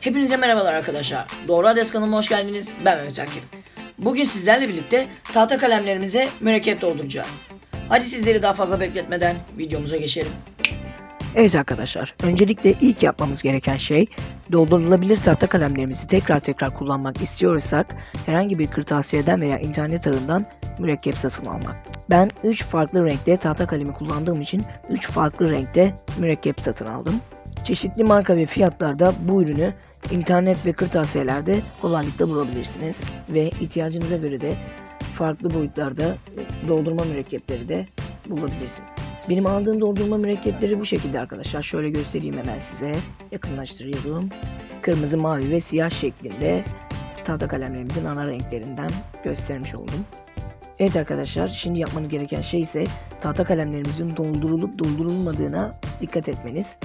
Hepinize merhabalar arkadaşlar. Doğru Adres kanalıma hoş geldiniz. Ben Mehmet Akif. Bugün sizlerle birlikte tahta kalemlerimize mürekkep dolduracağız. Hadi sizleri daha fazla bekletmeden videomuza geçelim. Evet arkadaşlar, öncelikle ilk yapmamız gereken şey doldurulabilir tahta kalemlerimizi tekrar tekrar kullanmak istiyorsak herhangi bir kırtasiyeden veya internet ağından mürekkep satın almak. Ben 3 farklı renkte tahta kalemi kullandığım için 3 farklı renkte mürekkep satın aldım. Çeşitli marka ve fiyatlarda bu ürünü internet ve kırtasiyelerde kolaylıkla bulabilirsiniz ve ihtiyacınıza göre de farklı boyutlarda doldurma mürekkepleri de bulabilirsiniz. Benim aldığım doldurma mürekkepleri bu şekilde arkadaşlar. Şöyle göstereyim hemen size. Yakınlaştırıyorum. Kırmızı, mavi ve siyah şeklinde tahta kalemlerimizin ana renklerinden göstermiş oldum. Evet arkadaşlar şimdi yapmanız gereken şey ise tahta kalemlerimizin doldurulup doldurulmadığına dikkat etmeniz.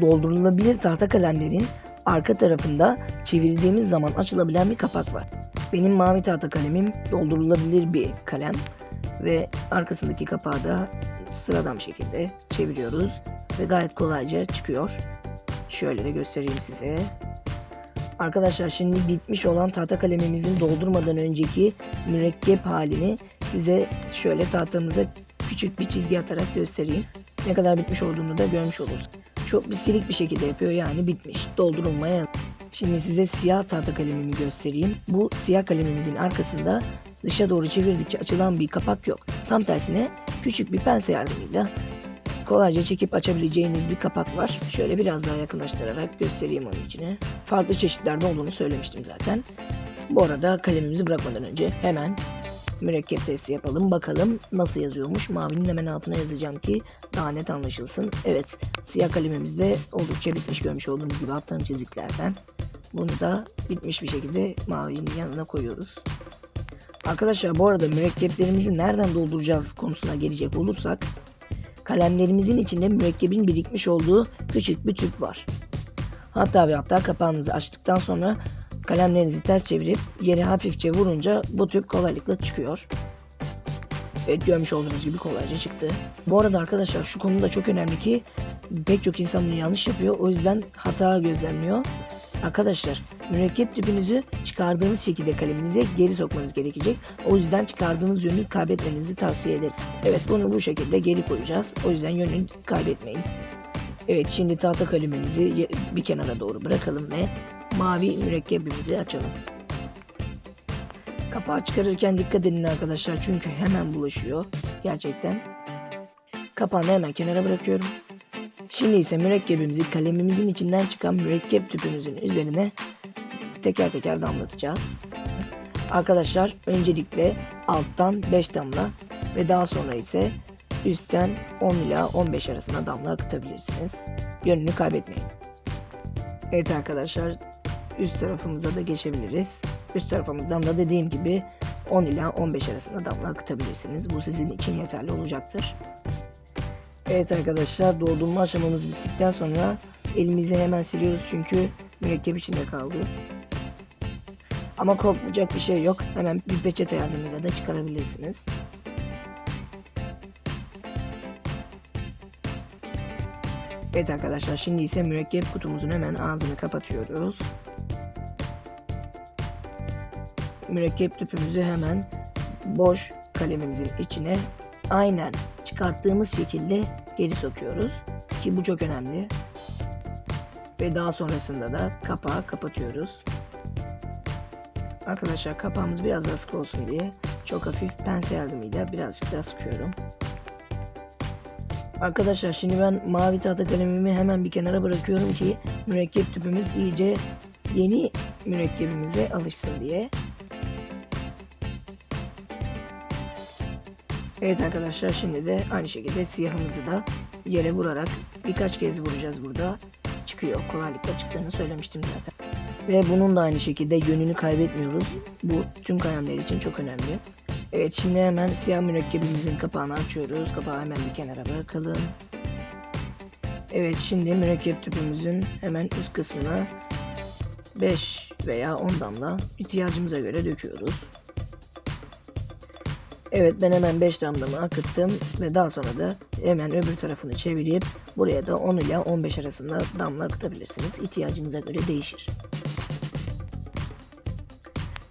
Doldurulabilir tahta kalemlerin arka tarafında çevirdiğimiz zaman açılabilen bir kapak var. Benim mavi tahta kalemim doldurulabilir bir kalem ve arkasındaki kapağı da sıradan bir şekilde çeviriyoruz ve gayet kolayca çıkıyor. Şöyle de göstereyim size. Arkadaşlar şimdi bitmiş olan tahta kalemimizin doldurmadan önceki mürekkep halini size şöyle tahtamıza küçük bir çizgi atarak göstereyim. Ne kadar bitmiş olduğunu da görmüş olursunuz. Çok bir silik bir şekilde yapıyor yani bitmiş. Doldurulmaya. Şimdi size siyah tahta kalemimi göstereyim. Bu siyah kalemimizin arkasında dışa doğru çevirdikçe açılan bir kapak yok. Tam tersine küçük bir pense yardımıyla kolayca çekip açabileceğiniz bir kapak var. Şöyle biraz daha yakınlaştırarak göstereyim onun içine. Farklı çeşitlerde olduğunu söylemiştim zaten. Bu arada kalemimizi bırakmadan önce hemen mürekkep testi yapalım. Bakalım nasıl yazıyormuş. Mavinin hemen altına yazacağım ki daha net anlaşılsın. Evet siyah kalemimizde oldukça bitmiş görmüş olduğunuz gibi attığım çiziklerden. Bunu da bitmiş bir şekilde mavinin yanına koyuyoruz. Arkadaşlar bu arada mürekkeplerimizi nereden dolduracağız konusuna gelecek olursak kalemlerimizin içinde mürekkebin birikmiş olduğu küçük bir tüp var. Hatta ve hatta kapağınızı açtıktan sonra kalemlerinizi ters çevirip yere hafifçe vurunca bu tüp kolaylıkla çıkıyor. Evet görmüş olduğunuz gibi kolayca çıktı. Bu arada arkadaşlar şu konuda çok önemli ki pek çok insan bunu yanlış yapıyor. O yüzden hata gözlemliyor. Arkadaşlar mürekkep tüpünüzü çıkardığınız şekilde kaleminize geri sokmanız gerekecek. O yüzden çıkardığınız yönü kaybetmenizi tavsiye ederim. Evet bunu bu şekilde geri koyacağız. O yüzden yönünü kaybetmeyin. Evet şimdi tahta kalemimizi bir kenara doğru bırakalım ve mavi mürekkebimizi açalım. Kapağı çıkarırken dikkat edin arkadaşlar çünkü hemen bulaşıyor gerçekten. Kapağını hemen kenara bırakıyorum. Şimdi ise mürekkebimizi kalemimizin içinden çıkan mürekkep tüpümüzün üzerine teker teker damlatacağız. Arkadaşlar öncelikle alttan 5 damla ve daha sonra ise üstten 10 ila 15 arasında damla akıtabilirsiniz. Yönünü kaybetmeyin. Evet arkadaşlar üst tarafımıza da geçebiliriz. Üst tarafımızdan da dediğim gibi 10 ila 15 arasında damla akıtabilirsiniz. Bu sizin için yeterli olacaktır. Evet arkadaşlar doldurma aşamamız bittikten sonra elimizi hemen siliyoruz çünkü mürekkep içinde kaldı. Ama korkmayacak bir şey yok. Hemen bir peçete yardımıyla da çıkarabilirsiniz. Evet arkadaşlar şimdi ise mürekkep kutumuzun hemen ağzını kapatıyoruz. Mürekkep tüpümüzü hemen boş kalemimizin içine aynen çıkarttığımız şekilde geri sokuyoruz. Ki bu çok önemli. Ve daha sonrasında da kapağı kapatıyoruz. Arkadaşlar kapağımız biraz daha sık olsun diye çok hafif pense yardımıyla birazcık daha sıkıyorum. Arkadaşlar şimdi ben mavi tahta kalemimi hemen bir kenara bırakıyorum ki mürekkep tüpümüz iyice yeni mürekkebimize alışsın diye. Evet arkadaşlar şimdi de aynı şekilde siyahımızı da yere vurarak birkaç kez vuracağız burada. Çıkıyor. Kolaylıkla çıktığını söylemiştim zaten. Ve bunun da aynı şekilde yönünü kaybetmiyoruz. Bu tüm kalemler için çok önemli. Evet şimdi hemen siyah mürekkebimizin kapağını açıyoruz. Kapağı hemen bir kenara bırakalım. Evet şimdi mürekkep tüpümüzün hemen üst kısmına 5 veya 10 damla ihtiyacımıza göre döküyoruz. Evet ben hemen 5 damlamı akıttım ve daha sonra da hemen öbür tarafını çevirip buraya da 10 ile 15 arasında damla akıtabilirsiniz. İhtiyacınıza göre değişir.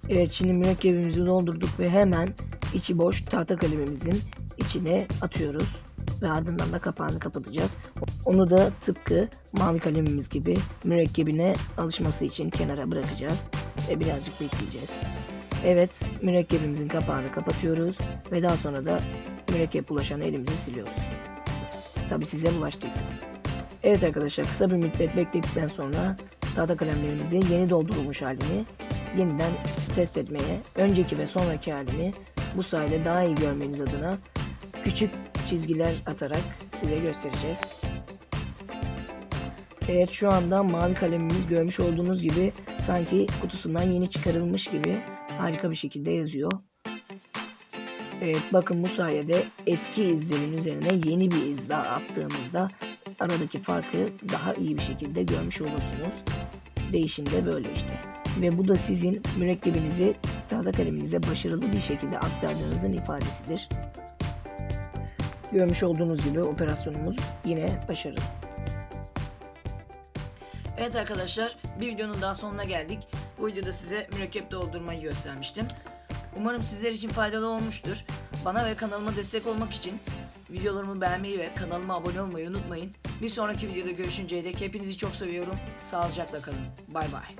Evet şimdi mürekkebimizi doldurduk ve hemen içi boş tahta kalemimizin içine atıyoruz ve ardından da kapağını kapatacağız. Onu da tıpkı mavi kalemimiz gibi mürekkebine alışması için kenara bırakacağız ve birazcık bekleyeceğiz. Evet mürekkebimizin kapağını kapatıyoruz ve daha sonra da mürekkep bulaşanı elimize siliyoruz. Tabi size bulaştıysa. Evet arkadaşlar kısa bir müddet bekledikten sonra tahta kalemlerimizin yeni doldurulmuş halini yeniden test etmeye, önceki ve sonraki halini bu sayede daha iyi görmeniz adına küçük çizgiler atarak size göstereceğiz. Evet şu anda mavi kalemimiz görmüş olduğunuz gibi sanki kutusundan yeni çıkarılmış gibi harika bir şekilde yazıyor. Evet bakın bu sayede eski izlerin üzerine yeni bir iz daha attığımızda aradaki farkı daha iyi bir şekilde görmüş olursunuz. Değişim de böyle işte. Ve bu da sizin mürekkebinizi tahta kaleminize başarılı bir şekilde aktardığınızın ifadesidir. Görmüş olduğunuz gibi operasyonumuz yine başarılı. Evet arkadaşlar bir videonun daha sonuna geldik. Bu videoda size mürekkep doldurmayı göstermiştim. Umarım sizler için faydalı olmuştur. Bana ve kanalıma destek olmak için videolarımı beğenmeyi ve kanalıma abone olmayı unutmayın. Bir sonraki videoda görüşünceye dek hepinizi çok seviyorum. Sağlıcakla kalın. Bay bay.